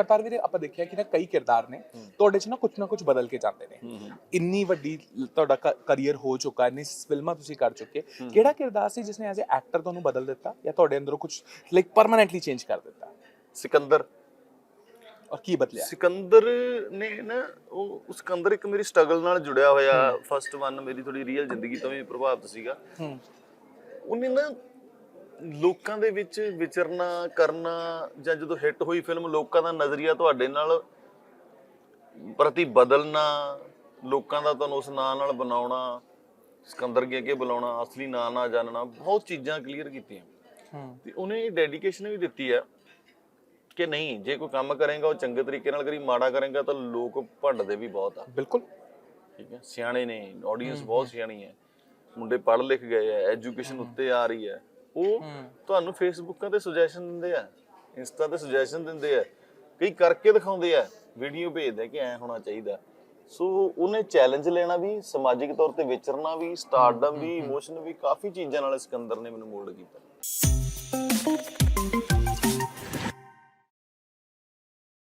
ਕਰਤਾਰ ਵੀਰੇ ਆਪਾਂ ਦੇਖਿਆ ਕਿ ਨਾ ਕਈ ਕਿਰਦਾਰ ਨੇ ਤੁਹਾਡੇ 'ਚ ਨਾ ਕੁਝ ਨਾ ਕੁਝ ਬਦਲ ਕੇ ਜਾਂਦੇ ਨੇ। ਇੰਨੀ ਵੱਡੀ ਤੁਹਾਡਾ ਕੈਰੀਅਰ ਹੋ ਚੁੱਕਾ ਇੰਨੀ ਫਿਲਮਾਂ ਤੁਸੀਂ ਕਰ ਚੁੱਕੇ। ਕਿਹੜਾ ਕਿਰਦਾਰ ਸੀ ਜਿਸਨੇ ਐਜ਼ ਅ ਐਕਟਰ ਤੁਹਾਨੂੰ ਬਦਲ ਦਿੱਤਾ ਜਾਂ ਤੁਹਾਡੇ ਅੰਦਰੋਂ ਕੁਝ ਲਾਈਕ ਪਰਮਨੈਂਟਲੀ ਚੇਂਜ ਕਰ ਦਿੱਤਾ? ਸਿਕੰਦਰ। ਔਰ ਕੀ ਬਦਲਿਆ? ਸਿਕੰਦਰ ਨੇ ਨਾ ਉਹ ਉਹ ਸਿਕੰਦਰ ਇੱਕ ਮੇਰੀ ਸਟਰਗਲ ਨਾਲ ਜੁੜਿਆ ਹੋਇਆ ਫਸਟ ਵਨ ਮੇਰੀ ਥੋੜੀ ਰੀਅਲ ਜ਼ਿੰਦਗੀ ਤੋਂ ਵੀ ਪ੍ਰਭਾਵਿਤ ਸੀਗਾ। ਹੂੰ। ਉਹਨੇ ਨਾ ਲੋਕਾਂ ਦੇ ਵਿੱਚ ਵਿਚਰਨਾ ਕਰਨਾ ਜਾਂ ਜਦੋਂ ਹਿੱਟ ਹੋਈ ਫਿਲਮ ਲੋਕਾਂ ਦਾ ਨਜ਼ਰੀਆ ਤੁਹਾਡੇ ਨਾਲ ਪ੍ਰਤੀ ਬਦਲਣਾ ਲੋਕਾਂ ਦਾ ਤੁਹਾਨੂੰ ਉਸ ਨਾਂ ਨਾਲ ਬਣਾਉਣਾ ਸਿਕੰਦਰ ਕੇ ਅੱਗੇ ਬੁਲਾਉਣਾ ਅਸਲੀ ਨਾਂ ਨਾ ਜਾਣਨਾ ਬਹੁਤ ਚੀਜ਼ਾਂ ਕਲੀਅਰ ਕੀਤੀਆਂ। ਹੂੰ। ਤੇ ਉਹਨੇ ਡੈਡੀਕੇਸ਼ਨ ਵੀ ਦਿੱਤੀ ਹੈ ਕਿ ਨਹੀਂ ਜੇ ਕੋਈ ਕੰਮ ਕਰੇਗਾ ਉਹ ਚੰਗੇ ਤਰੀਕੇ ਨਾਲ ਕਰੀ ਮਾੜਾ ਕਰੇਗਾ ਤਾਂ ਲੋਕ ਭੰਡਦੇ ਵੀ ਬਹੁਤ ਆ। ਬਿਲਕੁਲ। ਠੀਕ ਹੈ? ਸਿਆਣੇ ਨੇ ਆਡੀਅנס ਬਹੁਤ ਸਿਆਣੀ ਹੈ। ਮੁੰਡੇ ਪੜ੍ਹ ਲਿਖ ਗਏ ਆ ਐਜੂਕੇਸ਼ਨ ਉੱਤੇ ਆ ਰਹੀ ਹੈ। ਉਹ ਤੁਹਾਨੂੰ ਫੇਸਬੁੱਕਾਂ ਤੇ ਸੁਜੈਸ਼ਨ ਦਿੰਦੇ ਆ ਇੰਸਟਾ ਤੇ ਸੁਜੈਸ਼ਨ ਦਿੰਦੇ ਆ ਕਈ ਕਰਕੇ ਦਿਖਾਉਂਦੇ ਆ ਵੀਡੀਓ ਭੇਜਦੇ ਕਿ ਐ ਹੋਣਾ ਚਾਹੀਦਾ। ਸੋ ਉਹਨੇ ਚੈਲੰਜ ਲੈਣਾ ਵੀ ਸਮਾਜਿਕ ਤੌਰ ਤੇ ਵਿਚਰਨਾ ਵੀ ਸਟਾਰਡਮ ਵੀ ਇਮੋਸ਼ਨ ਵੀ ਕਾਫੀ ਚੀਜ਼ਾਂ ਨਾਲ ਸਿਕੰਦਰ ਨੇ ਮੈਨੂੰ ਮੋਲਡ ਕੀਤਾ।